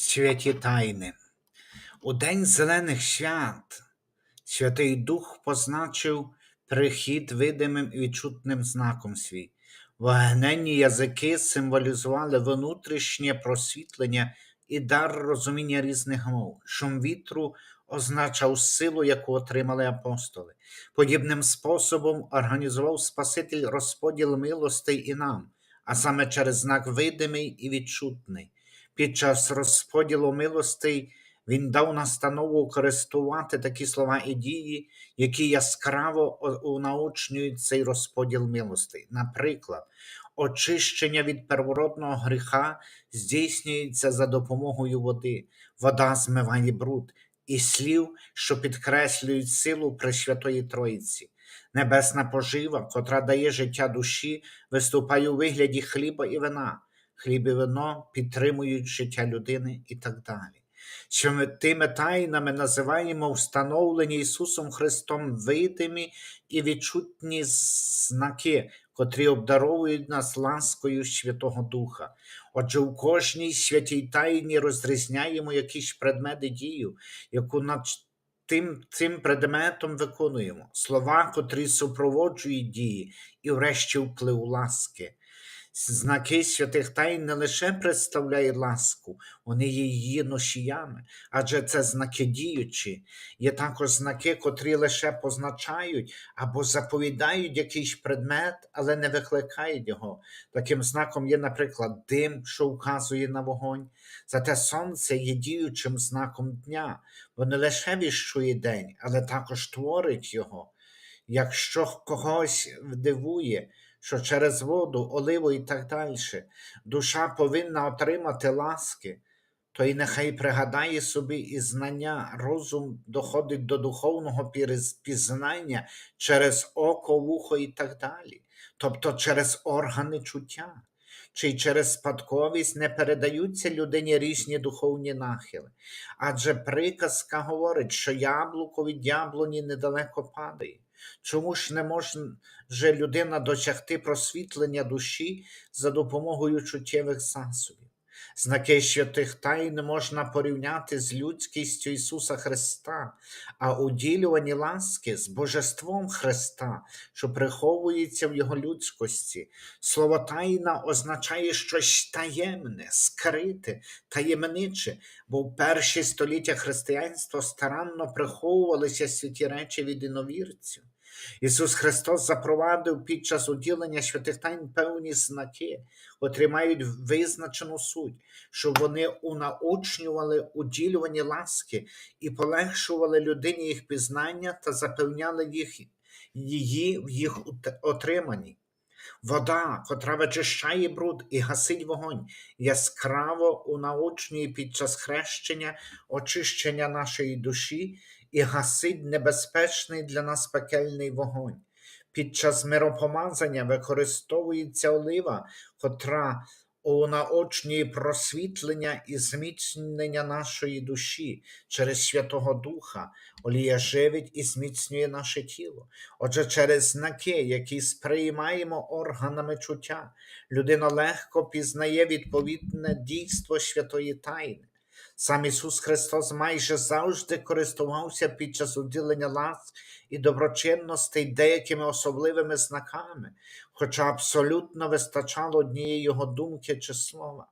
Святі тайни. У День Зелених свят Святий Дух позначив прихід видимим і відчутним знаком свій. Вогненні язики символізували внутрішнє просвітлення і дар розуміння різних мов. Шум вітру означав силу, яку отримали апостоли. Подібним способом організував Спаситель розподіл милостей і нам, а саме через знак видимий і відчутний. Під час розподілу милостей він дав настанову користувати такі слова і дії, які яскраво унаочнюють цей розподіл милостей. Наприклад, очищення від первородного гріха здійснюється за допомогою води, вода змиває бруд і слів, що підкреслюють силу Пресвятої Троїці. Небесна пожива, котра дає життя душі, виступає у вигляді хліба і вина. Хліб і вино підтримують життя людини і так далі. Що ми тими тайнами називаємо встановлені Ісусом Христом видимі і відчутні знаки, котрі обдаровують нас ласкою Святого Духа. Отже, у кожній святій тайні розрізняємо якийсь предмет і дію, яку над тим, цим предметом виконуємо, слова, котрі супроводжують дії, і врешті вплив ласки. Знаки святих тайн не лише представляють ласку, вони є її носіями, адже це знаки діючі, є також знаки, котрі лише позначають або заповідають якийсь предмет, але не викликають його. Таким знаком є, наприклад, дим, що вказує на вогонь. Зате сонце є діючим знаком дня, бо не лише віщує день, але також творить його. Якщо когось дивує, що через воду, оливу і так далі душа повинна отримати ласки, то й нехай пригадає собі і знання, розум доходить до духовного пізнання через око, вухо і так далі, тобто через органи чуття. Чи через спадковість не передаються людині різні духовні нахили. Адже приказка говорить, що яблуко від яблуні недалеко падає. Чому ж не може людина досягти просвітлення душі за допомогою чуттєвих засобів? Знаки святих тайн можна порівняти з людськістю Ісуса Христа, а уділювані ласки з Божеством Христа, що приховується в Його людськості. Слово тайна означає щось таємне, скрите, таємниче, бо в перші століття християнства старанно приховувалися святі речі від іновірців. Ісус Христос запровадив під час уділення святих тайн певні знаки, котрі мають визначену суть, щоб вони унаочнювали уділювані ласки і полегшували людині їх пізнання та запевняли їх, її в їх отриманні. Вода, котра вичищає бруд і гасить вогонь, яскраво унаочнює під час хрещення очищення нашої душі і гасить небезпечний для нас пекельний вогонь. Під час миропомазання використовується олива, котра унаочнює просвітлення і зміцнення нашої душі через Святого Духа. Олія живить і зміцнює наше тіло. Отже, через знаки, які сприймаємо органами чуття, людина легко пізнає відповідне дійство святої тайни. Сам Ісус Христос майже завжди користувався під час уділення ласк і доброчинностей деякими особливими знаками, хоча абсолютно вистачало однієї його думки чи слова.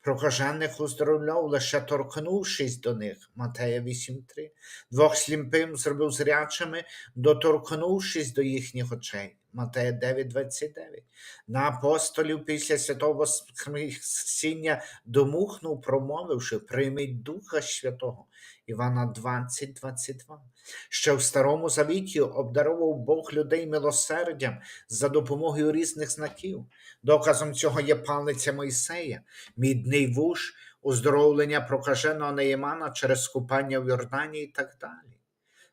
Прокажених уздоровляв, лише торкнувшись до них, Матея 8.3, двох сліпим зробив зрячими, доторкнувшись до їхніх очей, Матея 9.29. На апостолів після святого Воскресіння домухнув, промовивши, прийміть Духа Святого, Івана 20.22. Ще в Старому Завіті обдаровував Бог людей милосердям за допомогою різних знаків. Доказом цього є палиця Мойсея, мідний вуш, оздоровлення прокаженого Неємана через купання в Йордані і так далі.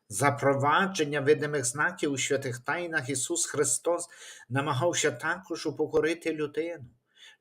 Запровадження видимих знаків у святих тайнах Ісус Христос намагався також упокорити людину.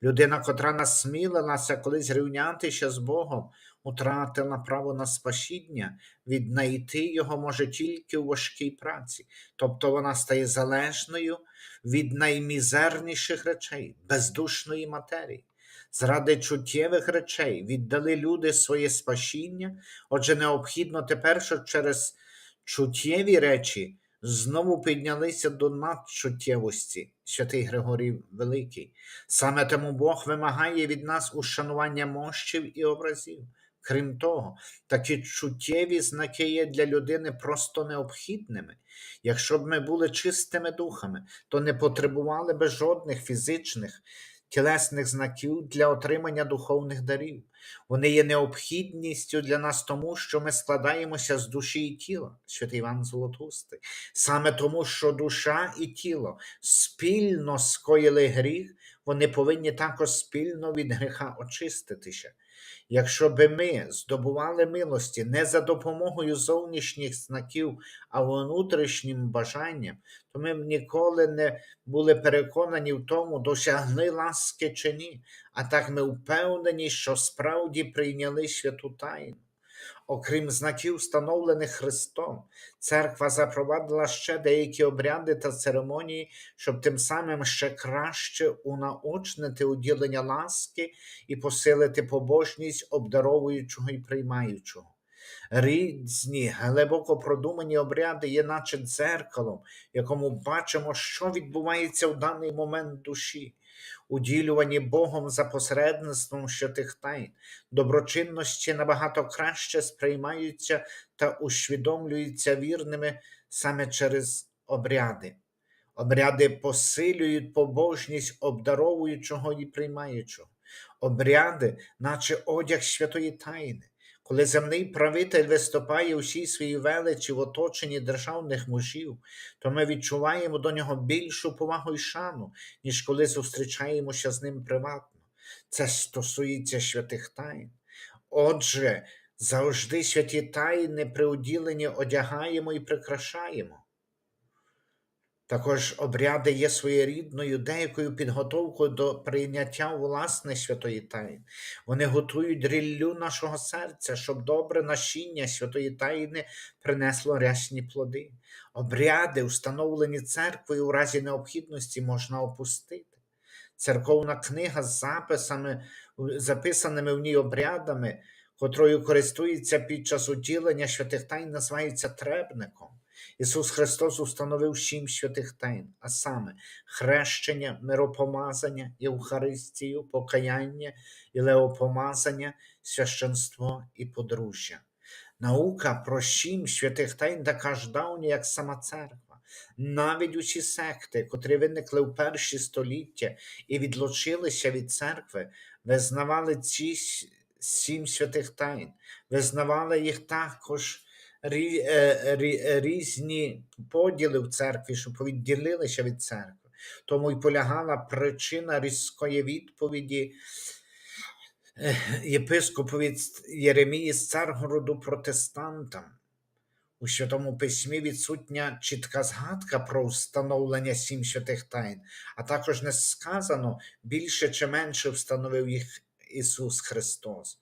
Людина, котра насмілилася колись рівнятися з Богом, утратила право на спасіння, віднайти його може тільки у важкій праці, тобто вона стає залежною від наймізерніших речей, бездушної матерії. Заради чуттєвих речей віддали люди своє спасіння, отже, необхідно тепер, що через чуттєві речі знову піднялися до надчуттєвості, святий Григорій Великий. Саме тому Бог вимагає від нас ушанування мощів і образів. Крім того, такі чуттєві знаки є для людини просто необхідними. Якщо б ми були чистими духами, то не потребували би жодних фізичних, тілесних знаків для отримання духовних дарів. Вони є необхідністю для нас тому, що ми складаємося з душі і тіла, святий Іван Золотустий. Саме тому, що душа і тіло спільно скоїли гріх, вони повинні також спільно від гріха очиститися. Якщо би ми здобували милості не за допомогою зовнішніх знаків, а внутрішнім бажанням, то ми б ніколи не були переконані в тому, досягли ласки чи ні. А так ми впевнені, що справді прийняли святу тайну. Окрім знаків, встановлених Христом, церква запровадила ще деякі обряди та церемонії, щоб тим самим ще краще унаочнити уділення ласки і посилити побожність обдаровуючого і приймаючого. Різні глибоко продумані обряди є, наче дзеркалом, якому бачимо, що відбувається в даний момент душі, уділювані Богом за посередництвом щотих тайн, доброчинності набагато краще сприймаються та усвідомлюються вірними саме через обряди. Обряди посилюють побожність обдаровуючого і приймаючого. Обряди, наче одяг святої тайни. Коли земний правитель виступає усій своїй величі в оточенні державних мужів, то ми відчуваємо до нього більшу повагу і шану, ніж коли зустрічаємося з ним приватно. Це стосується святих тайн. Отже, завжди святі тайни при уділенні одягаємо і прикрашаємо. Також обряди є своєрідною деякою підготовкою до прийняття власне святої тайни. Вони готують ріллю нашого серця, щоб добре насіння святої тайни принесло рясні плоди. Обряди, установлені церквою у разі необхідності, можна опустити. Церковна книга з записами, записаними в ній обрядами, котрою користується під час уділення святих тайн, називається требником. Ісус Христос установив сім святих тайн, а саме хрещення, миропомазання, Євхаристію, покаяння, ілеопомазання, священство і подружжя. Наука про сім святих тайн така ж давня, як сама церква. Навіть усі секти, котрі виникли в перші століття і відлучилися від церкви, визнавали ці сім святих тайн, визнавали їх також різні поділи в церкві, що відділилися від церкви. Тому й полягала причина різкої відповіді е, єпископові Єремії з Царгороду протестантам. У Святому Письмі відсутня чітка згадка про встановлення сім святих тайн, а також не сказано більше чи менше встановив їх Ісус Христос.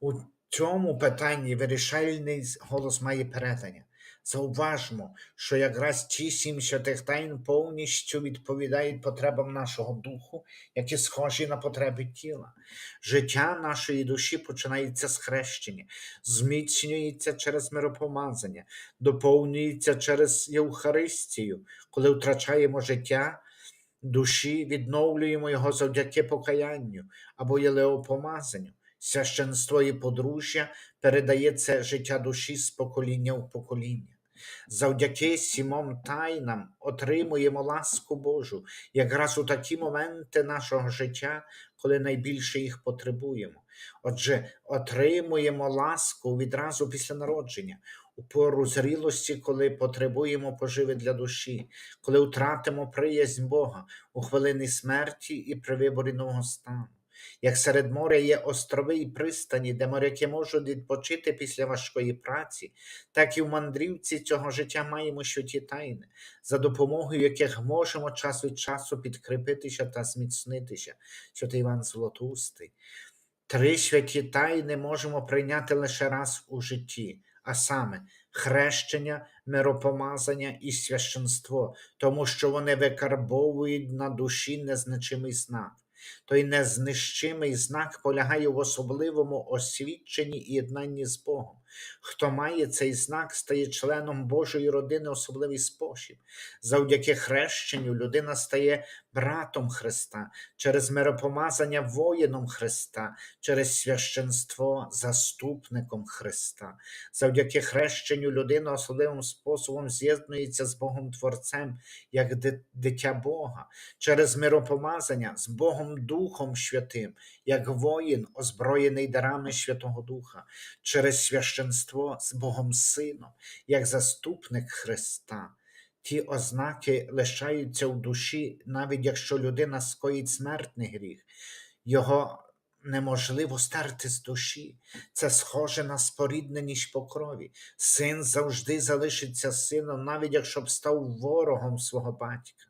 У цьому питанні вирішальний голос має передання. Зауважмо, що якраз ці сім святих тайн повністю відповідають потребам нашого духу, які схожі на потреби тіла. Життя нашої душі починається з хрещення, зміцнюється через миропомазання, доповнюється через Євхаристію, коли втрачаємо життя. Душі відновлюємо його завдяки покаянню або єлеопомазанню. Священство і подружжя передає це життя душі з покоління в покоління. Завдяки сімом тайнам отримуємо ласку Божу якраз у такі моменти нашого життя, коли найбільше їх потребуємо. Отже, отримуємо ласку відразу після народження, у пору зрілості, коли потребуємо поживи для душі, коли втратимо приязнь Бога у хвилини смерті і при виборі нового стану. Як серед моря є острови і пристані, де моряки можуть відпочити після важкої праці, так і в мандрівці цього життя маємо святі тайни, за допомогою яких можемо час від часу підкріпитися та зміцнитися, святий Іван Золотустий. Три святі тайни можемо прийняти лише раз у житті, а саме хрещення, миропомазання і священство, тому що вони викарбовують на душі незначимий знак. Той незнищимий знак полягає в особливому освідченні і єднанні з Богом. Хто має цей знак, стає членом Божої родини особливий спосіб. Завдяки хрещенню людина стає братом Христа, через миропомазання воїном Христа, через священство заступником Христа. Завдяки хрещенню людина особливим способом з'єднується з Богом Творцем, як дитя Бога, через миропомазання з Богом Духом Святим, як воїн, озброєний дарами Святого Духа, через священство з Богом Сином, як заступник Христа. Ті ознаки лишаються в душі, навіть якщо людина скоїть смертний гріх. Його неможливо стерти з душі. Це схоже на спорідненість по крові. Син завжди залишиться сином, навіть якщо б став ворогом свого батька.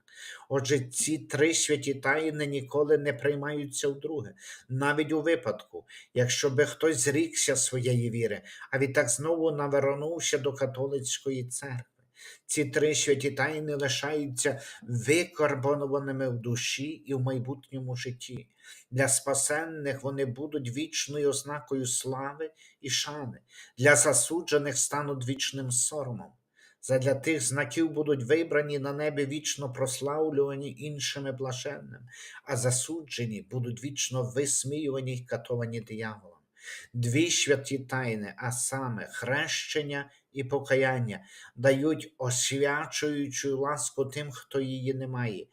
Отже, ці три святі тайни ніколи не приймаються вдруге, навіть у випадку, якщо би хтось зрікся своєї віри, а відтак знову навернувся до католицької церкви. Ці три святі тайни лишаються викарбонованими в душі і в майбутньому житті. Для спасенних вони будуть вічною ознакою слави і шани, для засуджених стануть вічним соромом. Задля тих знаків будуть вибрані на небі вічно прославлювані іншими блаженними, а засуджені будуть вічно висміювані й катовані дияволом. Дві святі тайни, а саме хрещення і покаяння, дають освячуючу ласку тим, хто її не має.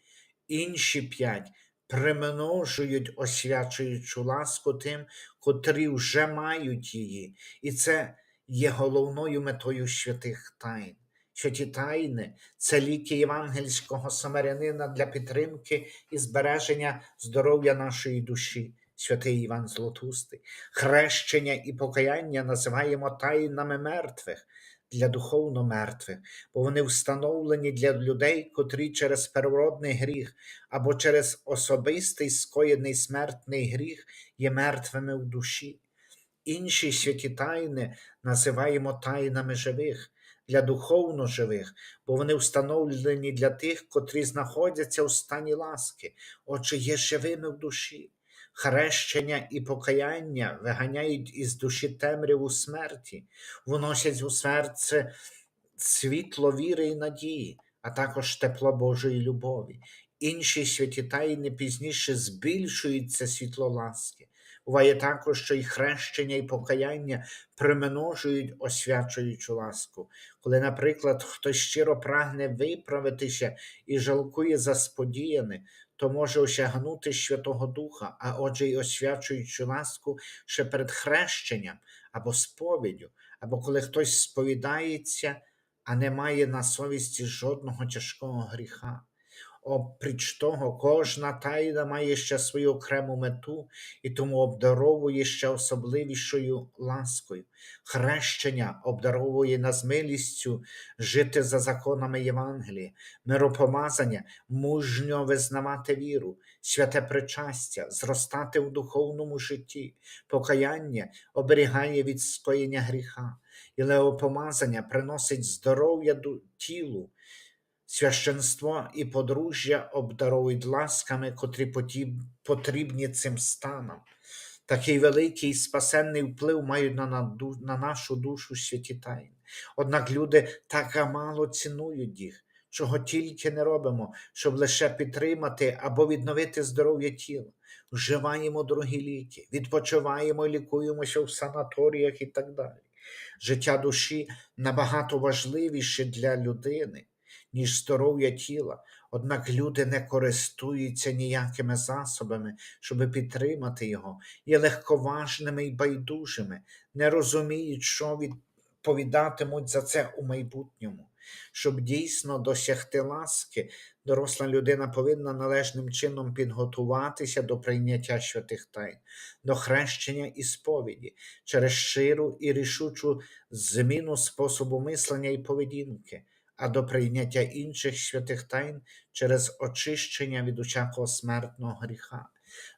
Інші п'ять примножують освячуючу ласку тим, котрі вже мають її. І це є головною метою святих тайн. Святі тайни це ліки євангельського самарянина для підтримки і збереження здоров'я нашої душі. Святий Іван Златустий. Хрещення і покаяння називаємо тайнами мертвих для духовно мертвих, бо вони встановлені для людей, котрі через первородний гріх або через особистий скоєний смертний гріх є мертвими в душі. Інші святі тайни називаємо тайнами живих, для духовно живих, бо вони встановлені для тих, котрі знаходяться у стані ласки, отже, є живими в душі. Хрещення і покаяння виганяють із душі темряву смерті, вносять у серце світло віри і надії, а також тепло Божої любові. Інші святі тайни пізніше збільшується світло ласки. Буває також, що й хрещення, і покаяння примножують освячуючу ласку. Коли, наприклад, хтось щиро прагне виправитися і жалкує за сподіяне, то може осягнути Святого Духа, а отже, й освячуючу ласку ще перед хрещенням або сповіддю, або коли хтось сповідається, а не має на совісті жодного тяжкого гріха. Опріч того, кожна тайна має ще свою окрему мету і тому обдаровує ще особливішою ласкою. Хрещення обдаровує нас милістю жити за законами Євангелія, миропомазання, мужньо визнавати віру, святе причастя, зростати в духовному житті, покаяння оберігає від скоєння гріха, і леопомазання приносить здоров'я тілу. Священство і подружжя обдаровують ласками, котрі потрібні цим станам. Такий великий спасенний вплив мають на, на нашу душу святі тайни. Однак люди так мало цінують їх, чого тільки не робимо, щоб лише підтримати або відновити здоров'я тіла. Вживаємо дорогі ліки, відпочиваємо, лікуємося в санаторіях і так далі. Життя душі набагато важливіше для людини ніж здоров'я тіла. Однак люди не користуються ніякими засобами, щоб підтримати його, є легковажними і байдужими, не розуміють, що відповідатимуть за це у майбутньому. Щоб дійсно досягти ласки, доросла людина повинна належним чином підготуватися до прийняття святих тайн, до хрещення і сповіді через щиру і рішучу зміну способу мислення і поведінки а до прийняття інших святих тайн через очищення від усякого смертного гріха.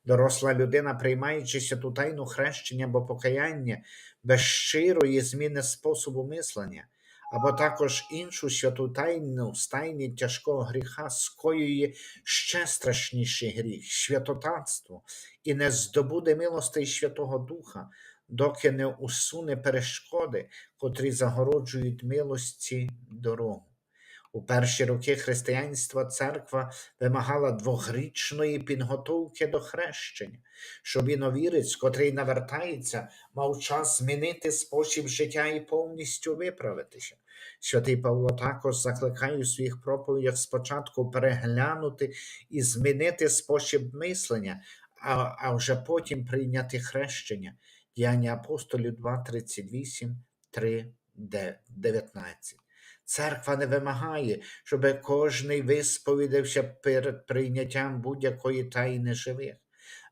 Доросла людина, приймаючи святу тайну хрещення або покаяння без щирої зміни способу мислення, або також іншу святу тайну в тайні тяжкого гріха скоює ще страшніший гріх святотатство, і не здобуде милостей Святого Духа, доки не усуне перешкоди, котрі загороджують милості дорогу. У перші роки християнства церква вимагала двохрічної підготовки до хрещення, щоб іновірець, котрий навертається, мав час змінити спосіб життя і повністю виправитися. Святий Павло також закликає у своїх проповідях спочатку переглянути і змінити спосіб мислення, а, а вже потім прийняти хрещення. Діяння апостолів 2, 38, 3, 19. Церква не вимагає, щоб кожний висповідався перед прийняттям будь-якої тайни живих.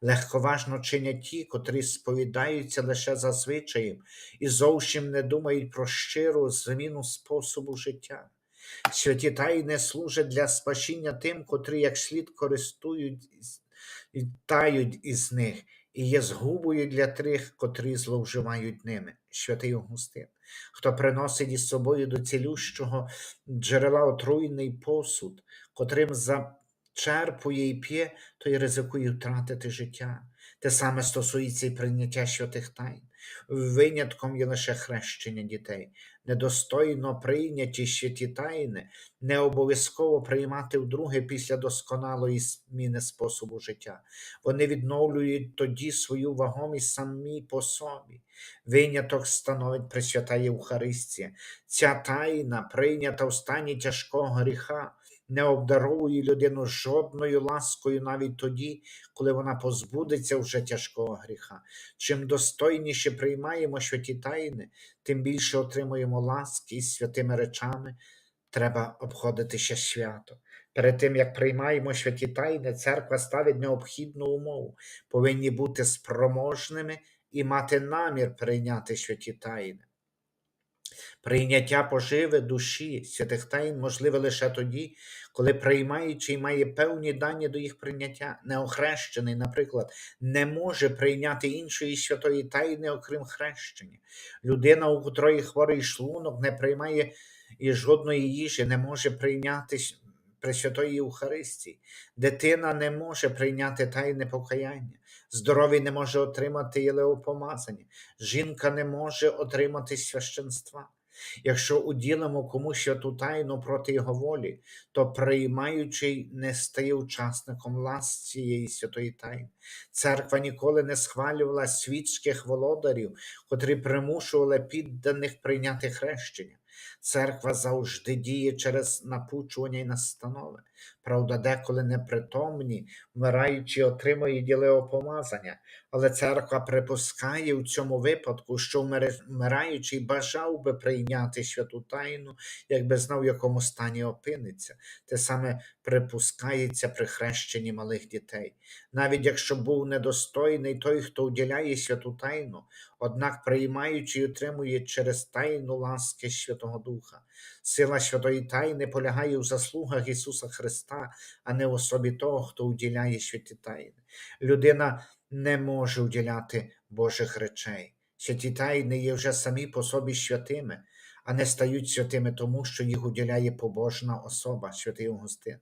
Легковажно чинять ті, котрі сповідаються лише за звичаєм і зовсім не думають про щиру зміну способу життя. Святі тайни служать для спасіння тим, котрі як слід користують і тають із них, і є згубою для тих, котрі зловживають ними. Святий Августин. Хто приносить із собою до цілющого джерела отруйний посуд, котрим зачерпує і п'є, той ризикує втратити життя. Те саме стосується і прийняття святих тайн. Винятком є лише хрещення дітей. Недостойно прийняті святі тайни, не обов'язково приймати вдруге після досконалої зміни способу життя. Вони відновлюють тоді свою вагомість самі по собі. Виняток становить Пресвята Євхаристія. Ця тайна, прийнята в стані тяжкого гріха, не обдаровує людину жодною ласкою навіть тоді, коли вона позбудеться вже тяжкого гріха. Чим достойніше приймаємо святі тайни, тим більше отримуємо ласки із святими речами. Треба обходити ще свято. Перед тим, як приймаємо святі тайни, церква ставить необхідну умову. Повинні бути спроможними і мати намір прийняти святі тайни. Прийняття поживи душі святих тайн можливе лише тоді, коли приймаючий має певні дані до їх прийняття. Неохрещений, наприклад, не може прийняти іншої святої тайни, окрім хрещення. Людина, у котрої хворий шлунок, не приймає і жодної їжі, не може прийняти Пресвятої Євхаристії. Дитина не може прийняти тайне покаяння. Здоровий не може отримати єлеопомазання. Жінка не може отримати священства. Якщо уділимо комусь святу тайну проти його волі, то приймаючий не стає учасником лас цієї святої тайни. Церква ніколи не схвалювала світських володарів, котрі примушували підданих прийняти хрещення. Церква завжди діє через напучування і настанови. Правда, деколи непритомні, вмираючи, отримують ділеопомазання, але церква припускає в цьому випадку, що вмираючий бажав би прийняти святу тайну, якби знав, в якому стані опиниться. Те саме припускається при хрещенні малих дітей. Навіть якщо був недостойний той, хто уділяє святу тайну, однак приймаючи і отримує через тайну ласки Святого Духа. Сила святої тайни полягає в заслугах Ісуса Христа, а не в особі того, хто уділяє святі тайни. Людина не може уділяти Божих речей. Святі тайни є вже самі по собі святими, а не стають святими тому, що їх уділяє побожна особа, святий Августин.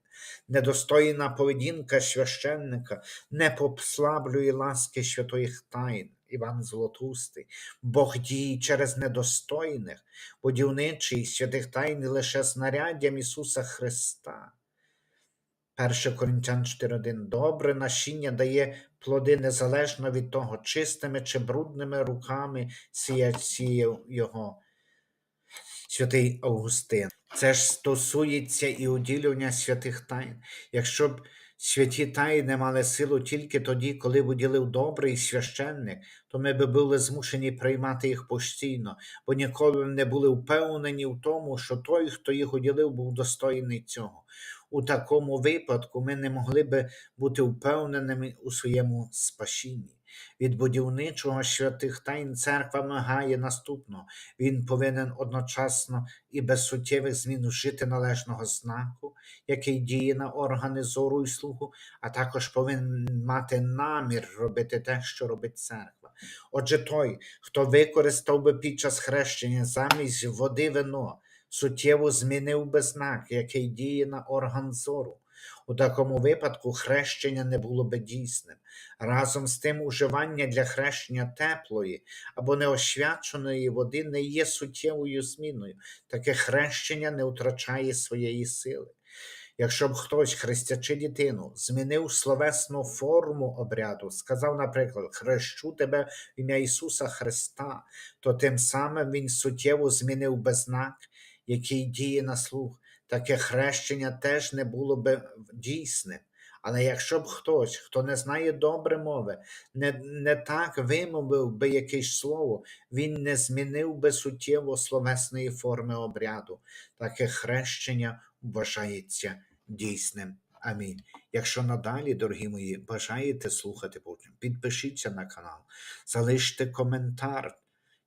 Недостойна поведінка священника не послаблює ласки святої тайн. Іван Золотустий, Бог діє через недостойних, будівничий святих тайн лише знаряддям Ісуса Христа. 1 Коринтян 4.1 Добре насіння дає плоди незалежно від того, чистими чи брудними руками сіє його. Святий Августин. Це ж стосується і уділення святих тайн. Якщо б святі тайни мали силу тільки тоді, коли б уділив добрий священник, то ми би були змушені приймати їх постійно, бо ніколи не були впевнені в тому, що той, хто їх уділив, був достойний цього. У такому випадку ми не могли би бути впевненими у своєму спасінні. Від будівничого святих тайн церква вимагає наступного. Він повинен одночасно і без суттєвих змін вжити належного знаку, який діє на органи зору і слуху, а також повинен мати намір робити те, що робить церква. Отже, той, хто використав би під час хрещення замість води вино, суттєво змінив би знак, який діє на орган зору. У такому випадку хрещення не було би дійсним. Разом з тим, уживання для хрещення теплої або неосвяченої води не є суттєвою зміною. Таке хрещення не втрачає своєї сили. Якщо б хтось, хрестячи дитину, змінив словесну форму обряду, сказав, наприклад, хрещу тебе в ім'я Ісуса Христа, то тим самим він суттєво змінив би знак, який діє на слух. Таке хрещення теж не було би дійсним. Але якщо б хтось, хто не знає добре мови, не, не так вимовив би якесь слово, він не змінив би суттєво словесної форми обряду. Таке хрещення вважається дійсним. Амінь. Якщо надалі, дорогі мої, бажаєте слухати Боже, підпишіться на канал, залиште коментар,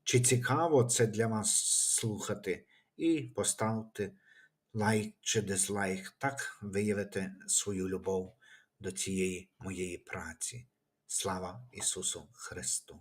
чи цікаво це для вас слухати, і поставте лайк чи дизлайк. Так виявити свою любов до цієї моєї праці. Слава Ісусу Христу!